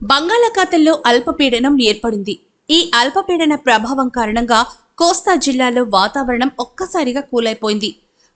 బంగాళాఖాతంలో అల్పపీడనం ఏర్పడింది. ఈ అల్పపీడన ప్రభావం కారణంగా కోస్తా జిల్లాలో వాతావరణం ఒక్కసారిగా కూలైపోయింది.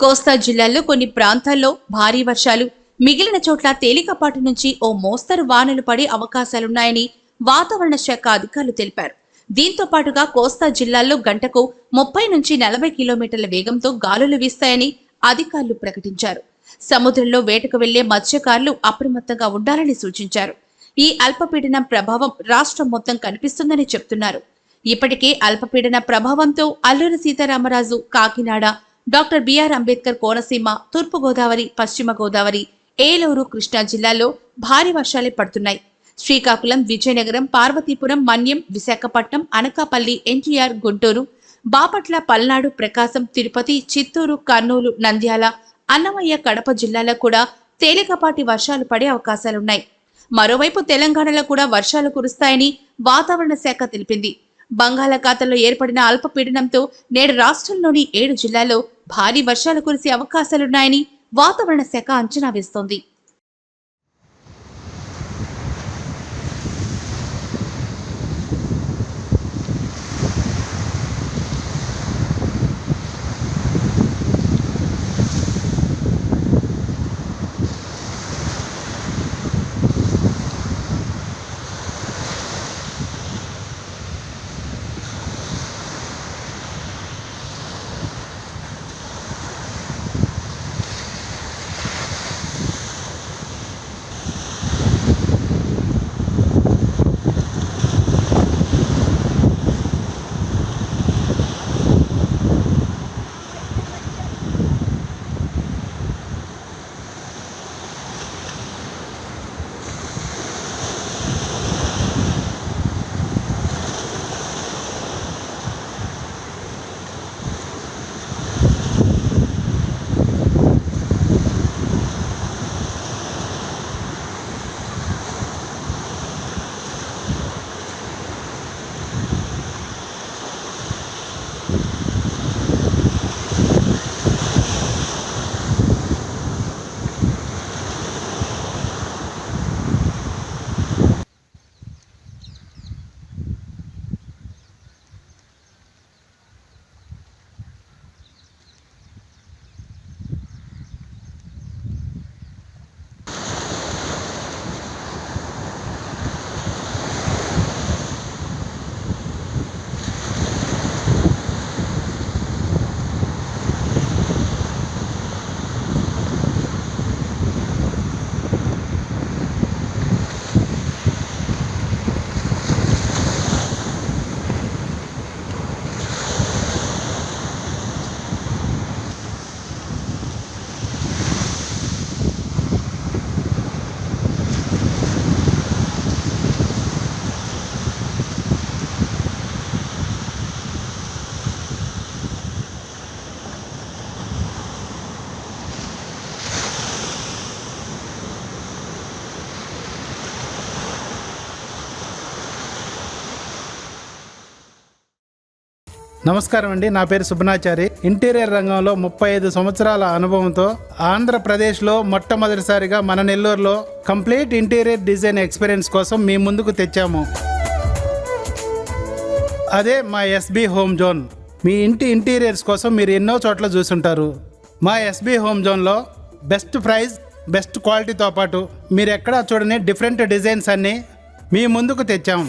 కోస్తా జిల్లాలో కొన్ని ప్రాంతాల్లో భారీ వర్షాలు మిగిలిన చోట్ల తేలికపాటి నుంచి ఓ మోస్తరు వానలు పడే అవకాశాలున్నాయని వాతావరణ శాఖ అధికారులు తెలిపారు. దీంతో పాటుగా కోస్తా జిల్లాల్లో గంటకు ముప్పై నుంచి నలభై కిలోమీటర్ల వేగంతో గాలులు వీస్తాయని అధికారులు ప్రకటించారు. సముద్రంలో వేటకు వెళ్ళే మత్స్యకారులు అప్రమత్తంగా ఉండాలని సూచించారు. ఈ అల్పపీడనం ప్రభావం రాష్ట్రం మొత్తం కనిపిస్తుందని చెప్తున్నారు. ఇప్పటికే అల్పపీడన ప్రభావంతో అల్లూరి సీతారామరాజు కాకినాడ డాక్టర్ బిఆర్ అంబేద్కర్ కోనసీమ తూర్పు గోదావరి పశ్చిమ గోదావరి ఏలూరు కృష్ణా జిల్లాల్లో భారీ వర్షాలే పడుతున్నాయి. శ్రీకాకుళం విజయనగరం పార్వతీపురం మన్యం విశాఖపట్నం అనకాపల్లి ఎన్టీఆర్ గుంటూరు బాపట్ల పల్నాడు ప్రకాశం తిరుపతి చిత్తూరు కర్నూలు నంద్యాల అన్నమయ్య కడప జిల్లాలో కూడా తేలికపాటి వర్షాలు పడే అవకాశాలున్నాయి. మరోవైపు తెలంగాణలో కూడా వర్షాలు కురుస్తాయని వాతావరణ శాఖ తెలిపింది. బంగాళాఖాతంలో ఏర్పడిన అల్పపీడనంతో నేడు రాష్ట్రంలోని ఏడు జిల్లాల్లో భారీ వర్షాలు కురిసే అవకాశాలున్నాయని వాతావరణ శాఖ అంచనా వేస్తోంది. నమస్కారం అండి. నా పేరు సుబ్బనాచారి. ఇంటీరియర్ రంగంలో ముప్పై ఐదు సంవత్సరాల అనుభవంతో ఆంధ్రప్రదేశ్లో మొట్టమొదటిసారిగా మన నెల్లూరులో కంప్లీట్ ఇంటీరియర్ డిజైన్ ఎక్స్పీరియన్స్ కోసం మీ ముందుకు తెచ్చాము. అదే మా ఎస్బి హోమ్ జోన్. మీ ఇంటి ఇంటీరియర్స్ కోసం మీరు ఎన్నో చోట్ల చూసుంటారు. మా ఎస్బి హోమ్ జోన్లో బెస్ట్ ప్రైస్ బెస్ట్ క్వాలిటీతో పాటు మీరు ఎక్కడా చూడని డిఫరెంట్ డిజైన్స్ అన్నీ మీ ముందుకు తెచ్చాము